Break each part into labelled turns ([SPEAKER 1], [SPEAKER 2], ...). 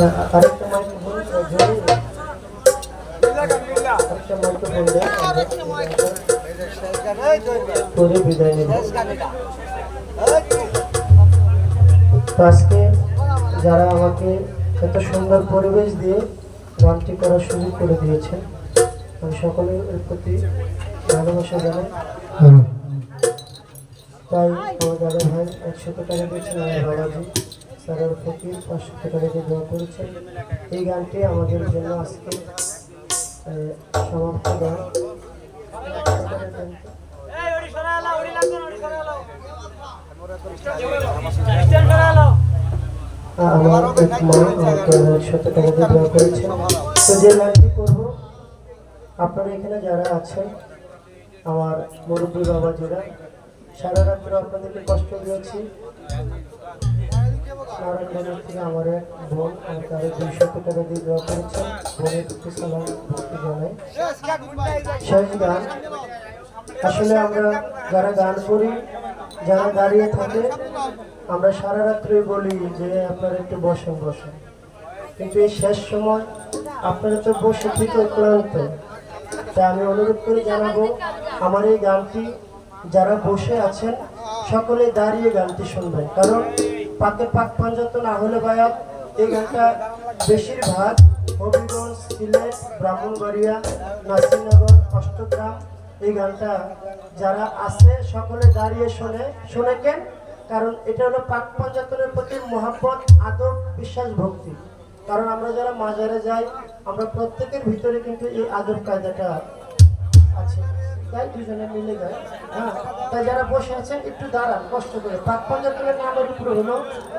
[SPEAKER 1] আ- আরেকটা মাইক্রোফোন জরুরি আরেকটা মাইক্রোফোন দেন করে বিদায় নেব। তো আজকে যারা আমাকে এত সুন্দর পরিবেশ দিয়ে গানটি করার সুযোগ করে দিয়েছে আমি সকলের প্রতি ভালোবাসা জানাই। তাই আমার দাদা ভাই একশো টাকা দিয়েছেন আমার বাবাজি। স্যারের ফকির পাঁচশো টাকা দেওয়া করেছেন। এই গানটি আমাদের জন্য আজকে সমাপ্ত গান। আমার এক মা আমাকে একশো টাকা রেখে দেওয়া করেছেন। তো যে গানটি করব আপনারা এখানে যারা আছেন আমার মুরব্বী বাবাজিরা সারা রাত্র আপনাদেরকে কষ্ট দিয়েছি। শেষ গান, আসলে আমরা যারা গান করি, যারা দাঁড়িয়ে থাকে, আমরা সারা রাত্রি বলি যে আপনারা একটু বসেন বসেন। কিন্তু এই শেষ সময় আপনারা তো বসে থেকে ক্লান্ত। তাই আমি অনুরোধ করে জানাব, আমার এই গানটি যারা বসে আছেন সকলে দাঁড়িয়ে গানটি শুনবেন। কারণ পাকে পাক পাঞ্জাত না হলে বায়াত এই গানটা বেশিরভাগ হবিগঞ্জ সিলেট, ব্রাহ্মণবাড়িয়া, নাসিরনগর, অষ্টগ্রাম, এই গানটা যারা আছে সকলে দাঁড়িয়ে শোনে শোনে কেন? কারণ এটা হলো পাক পাঞ্জাতনের প্রতি মহাব্বত, আদব, বিশ্বাস, ভক্তি। কারণ আমরা যারা মাজারে যাই, আমরা প্রত্যেকের ভিতরে কিন্তু এই আদব কায়দাটা আছে তাই দুজনে মিলে যায় হ্যাঁ তাই যারা বসে আছেন একটু দাঁড়ান কষ্ট করে। পাক পাঞ্জাতনের নামের উপরে হলো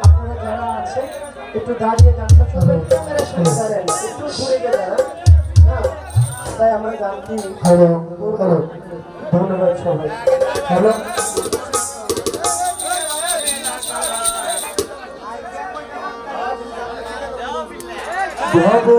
[SPEAKER 1] আপনারা যারা আছেন একটু দাঁড়িয়ে গানটা শুনবেন ক্যামেরার সামনে দাঁড়ান একটু ঘুরে গিয়ে দাঁড়ান। হ্যাঁ তাই আমরা গানটি ধন্যবাদ সবাই। হ্যালো। ভবে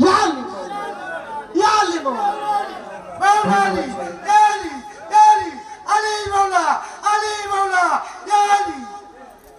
[SPEAKER 2] ये